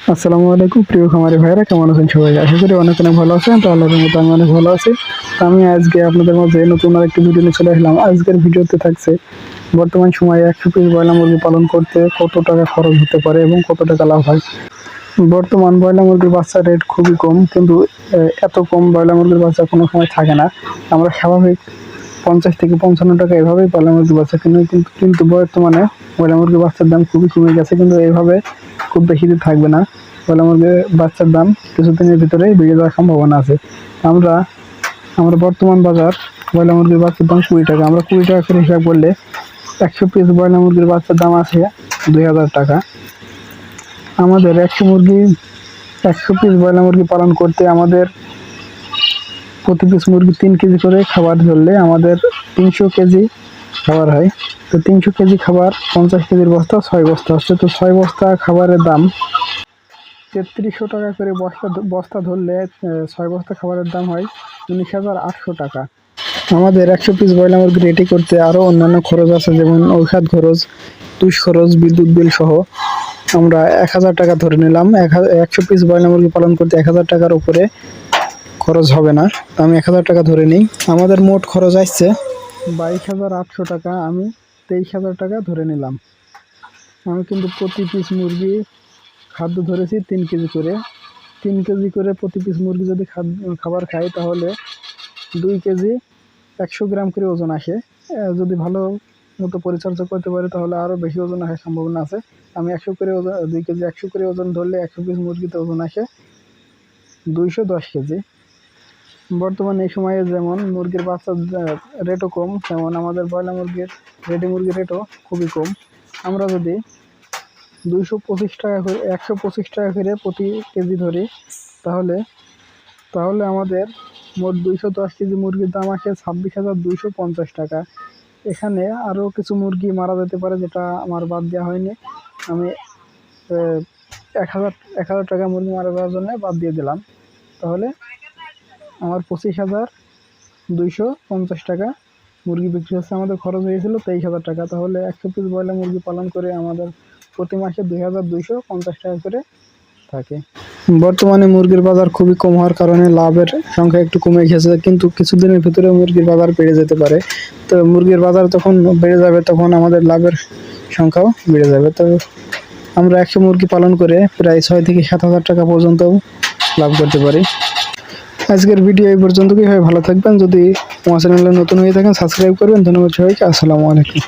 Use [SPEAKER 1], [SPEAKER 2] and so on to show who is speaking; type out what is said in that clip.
[SPEAKER 1] আসসালামু আলাইকুম, প্রিয় খামারি ভাইরা কেমন আছেন সবাই? আশা করি অনেক অনেক ভালো আছেন তো আল্লাহর মতো আমি অনেক ভালো আছি। আমি আজকে আপনাদের মাঝে নতুন আরেকটি ভিডিও নিয়ে চলে আসলাম। আজকের ভিডিওতে থাকছে, বর্তমান সময়ে একশো পিস ব্রয়লার মুরগি পালন করতে কত টাকা খরচ হতে পারে এবং কত টাকা লাভ হয়? বর্তমান ব্রয়লার মুরগির বাচ্চার রেট খুবই কম, কিন্তু এত কম ব্রয়লার মুরগির বাচ্চা কোনো সময় থাকে না। আমরা স্বাভাবিক পঞ্চাশ থেকে পঞ্চান্ন টাকা এভাবেই ব্রয়লার মুরগির বাচ্চা কিনি, কিন্তু কিন্তু বর্তমানে ব্রয়লার মুরগির বাচ্চার দাম খুবই কমে গেছে, কিন্তু এইভাবে খুব বেশি দিন থাকবে না। ব্রয়লার মুরগির বাচ্চার দাম কিছুদিনের ভিতরেই বেড়ে যাওয়ার সম্ভাবনা আছে। আমরা আমরা বর্তমান বাজার ব্রয়লার মুরগির বাচ্চার দাম কুড়ি টাকা। আমরা কুড়ি টাকা করে হিসাব করলে একশো পিস ব্রয়লার মুরগির বাচ্চার দাম আছে দুই হাজার টাকা। আমাদের একশো মুরগি, একশো পিস ব্রয়লার মুরগি পালন করতে আমাদের প্রতি পিস মুরগি তিন কেজি করে খাবার ধরলে আমাদের তিনশো কেজি খাবার হয়। তো তিনশো কেজি খাবার, পঞ্চাশ কেজির বস্তা, ছয় বস্তা হচ্ছে। তো ছয় বস্তা খাবারের দাম তেত্রিশশো টাকা করে বস্তা বস্তা ধরলে ছয় বস্তা খাবারের দাম হয় উনিশ হাজার আটশো টাকা। আমাদের একশো পিস ব্রয়লার মুরগি রেডি করতে আরও অন্যান্য খরচ আছে, যেমন ঔষধ খরচ, তুষ খরচ, বিদ্যুৎ বিল সহ। আমরা এক হাজার টাকা ধরে নিলাম। এক হাজার একশো পিস ব্রয়লার মুরগি পালন করতে এক হাজার টাকার উপরে খরচ হবে না। আমি এক হাজার টাকা ধরে নিই। আমাদের মোট খরচ আসছে বাইশ হাজার আটশো টাকা আমি তেইশ হাজার টাকা ধরে নিলাম। আমি কিন্তু প্রতি পিস মুরগি খাদ্য ধরেছি তিন কেজি করে। তিন কেজি করে প্রতি পিস মুরগি যদি খাবার খাই তাহলে দুই কেজি একশো গ্রাম করে ওজন আসে। যদি ভালো মতো পরিচর্যা করতে পারে তাহলে আরও বেশি ওজন আসার সম্ভাবনা আছে। আমি একশো করে ওজন দুই কেজি একশো করে ওজন ধরলে একশো পিস মুরগিতে ওজন আসে দুইশো দশ কেজি। বর্তমানে এই সময়ে যেমন মুরগির বাচ্চার রেটও কম, তেমন আমাদের ব্রয়লার মুরগির রেডি মুরগির রেটও খুবই কম। আমরা যদি দুইশো পঁচিশ টাকা করে, একশো পঁচিশ টাকা করে প্রতি কেজি ধরি, তাহলে তাহলে আমাদের মোট দুইশো দশ কেজি মুরগির দাম আসে ছাব্বিশ হাজার দুইশো পঞ্চাশ টাকা। এখানে আরও কিছু মুরগি মারা যেতে পারে যেটা আমার বাদ দেওয়া হয়নি। আমি এক হাজার এক হাজার টাকা মুরগি মারা যাওয়ার জন্য বাদ দিয়ে দিলাম। তাহলে আমার পঁচিশ হাজার দুইশো পঞ্চাশ টাকা। মুরগি বিক্রি হচ্ছে আমাদের খরচ হয়েছিল তেইশ হাজার টাকা। তাহলে একশো পিস ব্রয়লার মুরগি পালন করে আমাদের প্রতি মাসে দুই হাজার দুইশো পঞ্চাশ টাকা করে থাকে। বর্তমানে মুরগির বাজার খুবই কম হওয়ার কারণে লাভের সংখ্যা একটু কমে গেছে, কিন্তু কিছুদিনের ভিতরে মুরগির বাজার বেড়ে যেতে পারে। তো মুরগির বাজার তখন বেড়ে যাবে, তখন আমাদের লাভের সংখ্যাও বেড়ে যাবে। তো আমরা একশো মুরগি পালন করে প্রায় ছয় থেকে সাত হাজার টাকা পর্যন্ত লাভ করতে পারি। আজকের ভিডিও এই পর্যন্ত। কি হয় ভালো থাকবেন? যদি আমার চ্যানেলে নতুন হয়ে থাকেন সাবস্ক্রাইব করবেন। ধন্যবাদ সবাইকে। আসসালামু আলাইকুম।